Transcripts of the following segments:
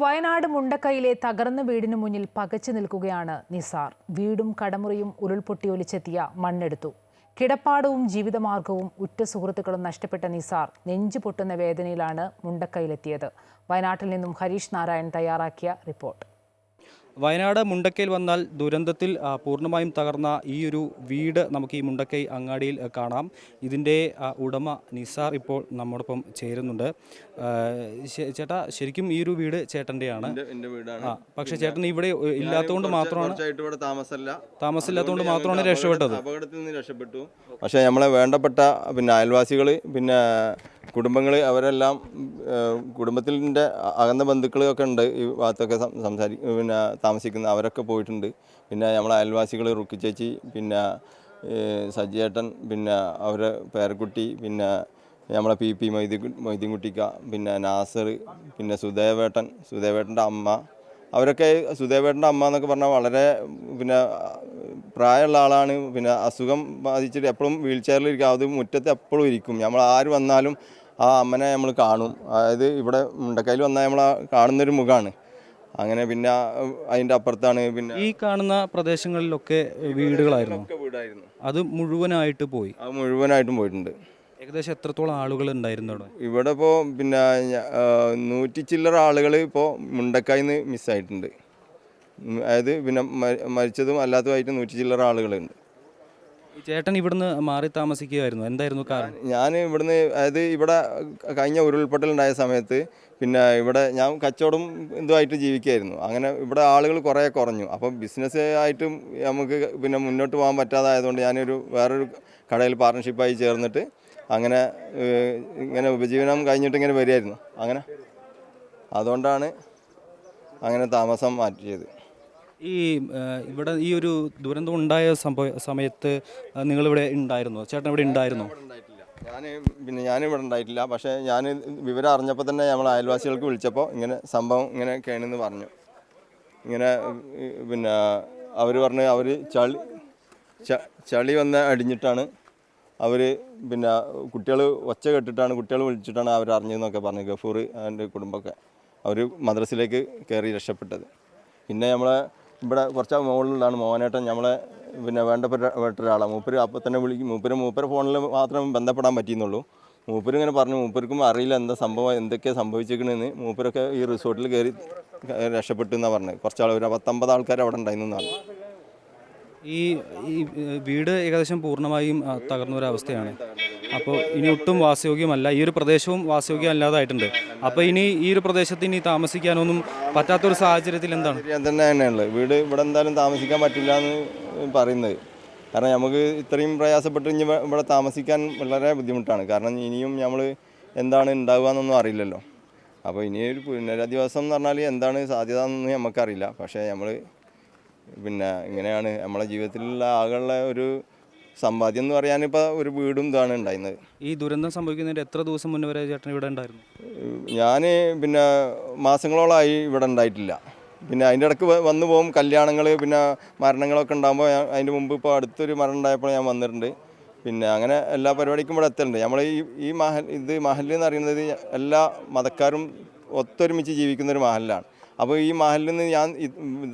വയനാട് മുണ്ടക്കൈയിലെ തകർന്ന വീടിന് മുന്നിൽ പകച്ചു നിൽക്കുകയാണ് നിസാർ. വീടും കടമുറിയും ഉരുൾപൊട്ടിയൊലിച്ചെത്തിയ മണ്ണെടുത്തു. കിടപ്പാടവും ജീവിതമാർഗവും ഉറ്റ സുഹൃത്തുക്കളും നഷ്ടപ്പെട്ട നിസാർ നെഞ്ചു പൊട്ടുന്ന വേദനയിലാണ് മുണ്ടക്കൈയിലെത്തിയത്. വയനാട്ടിൽ നിന്നും ഹരീഷ് നാരായൺ തയ്യാറാക്കിയ റിപ്പോർട്ട്. വയനാട് മുണ്ടക്കയിൽ വന്നാൽ ദുരന്തത്തിൽ പൂർണമായും തകർന്ന ഈ ഒരു വീട് നമുക്ക് ഈ മുണ്ടക്കൈ അങ്ങാടിയിൽ കാണാം. ഇതിന്റെ ഉടമ നിസാർ ഇപ്പോൾ നമ്മോടൊപ്പം ചേരുന്നുണ്ട്. ചേട്ടാ ശരിക്കും ഈ ഒരു വീട് ചേട്ടന്റെയാണ്. പക്ഷേ ചേട്ടൻ ഇവിടെ ഇല്ലാത്തതുകൊണ്ട് മാത്രമാണ് താമസമില്ലാത്തതുകൊണ്ട് മാത്രമാണ് രക്ഷപ്പെട്ടത്. അപകടത്തിൽ നിന്ന് രക്ഷപ്പെട്ടു. പക്ഷേ നമ്മളെ വേണ്ടപ്പെട്ട പിന്നെ അയൽവാസികൾ പിന്നെ കുടുംബങ്ങൾ അവരെല്ലാം കുടുംബത്തിന്റെ അകന്ന ബന്ധുക്കളൊക്കെ ഉണ്ട്. ഈ ഭാഗത്തൊക്കെ സംസാരി പിന്നെ താമസിക്കുന്ന അവരൊക്കെ പോയിട്ടുണ്ട്. പിന്നെ നമ്മളെ അയൽവാസികൾ റുക്കി ചേച്ചി പിന്നെ സജിയേട്ടൻ പിന്നെ അവരെ പേരക്കുട്ടി പിന്നെ നമ്മളെ പി പി മൊയ്തി മൊയ്തീൻകുട്ടിക്ക പിന്നെ നാസർ പിന്നെ സുദേവേട്ടൻ സുദേവേട്ടന്റെ അമ്മ. അവരൊക്കെ സുദേവേട്ടന്റെ അമ്മ എന്നൊക്കെ പറഞ്ഞാൽ വളരെ പിന്നെ പ്രായമുള്ള ആളാണ്. പിന്നെ അസുഖം ബാധിച്ചിട്ട് എപ്പോഴും വീൽ ചെയറിൽ ഇരിക്കും. അത് മുറ്റത്ത് എപ്പോഴും ഇരിക്കും. നമ്മൾ ആര് വന്നാലും ആ അമ്മനെ നമ്മൾ കാണും. അതായത് ഇവിടെ മുണ്ടക്കയിൽ വന്നാൽ നമ്മൾ കാണുന്നൊരു മുഖമാണ് അങ്ങനെ പിന്നെ അതിന്റെ അപ്പുറത്താണ് പിന്നെ ഈ കാണുന്ന പ്രദേശങ്ങളിലൊക്കെ വീടുകളായിരുന്നു? വീടായിരുന്നു. അത് മുഴുവനായിട്ട് പോയി? അത് മുഴുവനായിട്ടും പോയിട്ടുണ്ട്. ഏകദേശം എത്രത്തോളം ആളുകൾ ഉണ്ടായിരുന്നു അവിടെ? ഇവിടെ ഇപ്പോൾ പിന്നെ നൂറ്റി ചില്ലറ ആളുകൾ ഇപ്പോൾ മുണ്ടക്കായിന്ന് മിസ്സായിട്ടുണ്ട് അതായത് പിന്നെ മരിച്ചതും അല്ലാത്തതുമായിട്ട് നൂറ്റി ചില്ലറ ആളുകളുണ്ട്. ചേട്ടൻ ഇവിടുന്ന് മാറി താമസിക്കുകയായിരുന്നു. എന്തായിരുന്നു കാരണം? ഞാൻ ഇവിടുന്ന് അതായത് ഇവിടെ കഴിഞ്ഞ ഉരുൾപൊട്ടലുണ്ടായ സമയത്ത് പിന്നെ ഇവിടെ ഞാൻ കച്ചവടം ഇതുമായിട്ട് ജീവിക്കുകയായിരുന്നു. അങ്ങനെ ഇവിടെ ആളുകൾ കുറേ കുറഞ്ഞു. അപ്പം ബിസിനസ് ആയിട്ടും നമുക്ക് പിന്നെ മുന്നോട്ട് പോകാൻ പറ്റാതായതുകൊണ്ട് ഞാനൊരു വേറൊരു കടയിൽ പാർട്ണർഷിപ്പായി ചേർന്നിട്ട് അങ്ങനെ ഇങ്ങനെ ഉപജീവനം കഴിഞ്ഞിട്ട് ഇങ്ങനെ വരികയായിരുന്നു. അങ്ങനെ അതുകൊണ്ടാണ് അങ്ങനെ താമസം മാറ്റിയത്. ഈ ഇവിടെ ഈ ഒരു ദുരന്തം ഉണ്ടായ സംഭവ സമയത്ത് നിങ്ങളിവിടെ ഉണ്ടായിരുന്നോ? ചേട്ടൻ ഇവിടെ ഉണ്ടായിരുന്നു? ഞാൻ പിന്നെ ഞാനിവിടെ ഉണ്ടായിട്ടില്ല. പക്ഷേ ഞാൻ വിവരം അറിഞ്ഞപ്പോൾ തന്നെ നമ്മൾ അയൽവാസികൾക്ക് വിളിച്ചപ്പോൾ ഇങ്ങനെ സംഭവം ഇങ്ങനെ കേണെന്ന് പറഞ്ഞു. ഇങ്ങനെ പിന്നെ അവർ പറഞ്ഞ് അവർ ചളി ചളി വന്ന് അടിഞ്ഞിട്ടാണ് അവർ പിന്നെ കുട്ടികൾ ഒച്ച കെട്ടിട്ടാണ് കുട്ടികൾ വിളിച്ചിട്ടാണ് അവർ അറിഞ്ഞതെന്നൊക്കെ പറഞ്ഞു ഗഫൂർ അതിന്റെ കുടുംബമൊക്കെ അവർ മദ്രസിലേക്ക് കയറി രക്ഷപ്പെട്ടത്. പിന്നെ നമ്മളെ ഇവിടെ കുറച്ച് മുകളിലാണ് മോഹനേട്ടൻ നമ്മളെ പിന്നെ വേണ്ടപ്പെട്ട വേണ്ട ഒരാളാണ് മൂപ്പര് അപ്പം തന്നെ വിളിക്കും മൂപ്പര് മൂപ്പര് ഫോണിൽ മാത്രം ബന്ധപ്പെടാൻ പറ്റിയെന്നുള്ളൂ. മൂപ്പര് ഇങ്ങനെ പറഞ്ഞു മൂപ്പർക്കും അറിയില്ല എന്താ സംഭവം എന്തൊക്കെയാണ് സംഭവിച്ചിരിക്കണെന്ന്. മൂപ്പരൊക്കെ ഈ റിസോർട്ടിൽ കയറി രക്ഷപ്പെട്ടു എന്നാണ് പറഞ്ഞത്. കുറച്ചാൾ ഒരു പത്തൊമ്പത് ആൾക്കാർ അവിടെ ഉണ്ടായിരുന്നു ഈ വീട് ഏകദേശം പൂർണമായും തകർന്നൊരവസ്ഥയാണ്. അപ്പോൾ ഇനി ഒട്ടും വാസയോഗ്യമല്ല. ഈ ഒരു പ്രദേശവും വാസയോഗ്യം അല്ലാതായിട്ടുണ്ട് അപ്പോൾ ഇനി ഈ ഒരു പ്രദേശത്ത് ഇനി താമസിക്കാനൊന്നും പറ്റാത്തൊരു സാഹചര്യത്തിൽ എന്താണ്? തന്നെയാണുള്ളത് വീട് ഇവിടെ എന്തായാലും താമസിക്കാൻ പറ്റില്ല എന്ന് പറയുന്നത്. കാരണം നമുക്ക് ഇത്രയും പ്രയാസപ്പെട്ട് ഇനി ഇവിടെ താമസിക്കാൻ വളരെ ബുദ്ധിമുട്ടാണ്. കാരണം ഇനിയും നമ്മൾ എന്താണ് ഉണ്ടാവുക എന്നൊന്നും അറിയില്ലല്ലോ. അപ്പോൾ ഇനി ഒരു പുനരധിവാസം എന്ന് പറഞ്ഞാൽ എന്താണ് സാധ്യത എന്ന് നമുക്കറിയില്ല. പക്ഷേ നമ്മൾ പിന്നെ ഇങ്ങനെയാണ്. നമ്മളെ ജീവിതത്തിലുള്ള ആകെയുള്ള ഒരു സമ്പാദ്യം എന്ന് പറയാനിപ്പോൾ ഒരു വീടും ഇതാണ് ഉണ്ടായിരുന്നത്. ഈ ദുരന്തം സംഭവിക്കുന്നതിന്റെ എത്ര ദിവസം മുന്നേ വരെ ചേട്ടൻ ഇവിടെ ഉണ്ടായിരുന്നു? ഞാൻ പിന്നെ മാസങ്ങളോളമായി ഇവിടെ ഉണ്ടായിട്ടില്ല. പിന്നെ അതിന്റെ ഇടയ്ക്ക് വന്നു പോകും കല്യാണങ്ങൾ പിന്നെ മരണങ്ങളൊക്കെ ഉണ്ടാകുമ്പോൾ അതിന്റെ മുമ്പ് ഇപ്പോൾ അടുത്തൊരു മരണം ഉണ്ടായപ്പോൾ ഞാൻ വന്നിട്ടുണ്ട്. പിന്നെ അങ്ങനെ എല്ലാ പരിപാടിക്കും ഇവിടെ എത്തലുണ്ട്. നമ്മൾ ഈ ഈ മഹൽ ഇത് മഹൽ എന്ന് പറയുന്നത് എല്ലാ മതക്കാരും ഒത്തൊരുമിച്ച് ജീവിക്കുന്ന ഒരു മഹലിലാണ്. അപ്പോൾ ഈ മഹലിൽ നിന്ന് ഞാൻ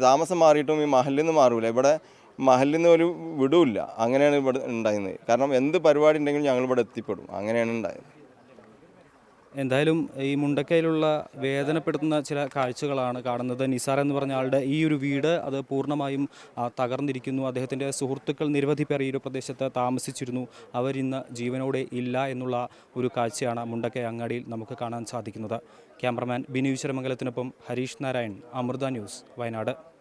താമസം മാറിയിട്ടും ഈ മഹലിൽ നിന്ന് മാറൂല. ഇവിടെ മഹലിൽ നിന്ന് ഒരു വിടൂല്ല അങ്ങനെയാണ് ഇവിടെ ഉണ്ടായിരുന്നത്. കാരണം എന്ത് പരിപാടി ഉണ്ടെങ്കിലും ഞങ്ങൾ ഇവിടെ എത്തിപ്പെടും. അങ്ങനെയാണ് ഉണ്ടായത്. എന്തായാലും ഈ മുണ്ടക്കയിലുള്ള വേദനപ്പെടുത്തുന്ന ചില കാഴ്ചകളാണ് കാണുന്നത്. നിസാർ എന്ന് പറഞ്ഞ ആളുടെ ഈ ഒരു വീട് അത് പൂർണമായും തകർന്നിരിക്കുന്നു. അദ്ദേഹത്തിന്റെ സുഹൃത്തുക്കൾ നിരവധി പേർ ഈ ഒരു പ്രദേശത്ത് താമസിച്ചിരുന്നു. അവരിന്ന് ജീവനോടെ ഇല്ല എന്നുള്ള ഒരു കാഴ്ചയാണ് മുണ്ടക്കൈ അങ്ങാടിയിൽ നമുക്ക് കാണാൻ സാധിക്കുന്നത്. ക്യാമറമാൻ ബിനു ഈശ്വരമംഗലത്തിനൊപ്പം ഹരീഷ് നാരായൺ അമൃത ന്യൂസ് വയനാട്.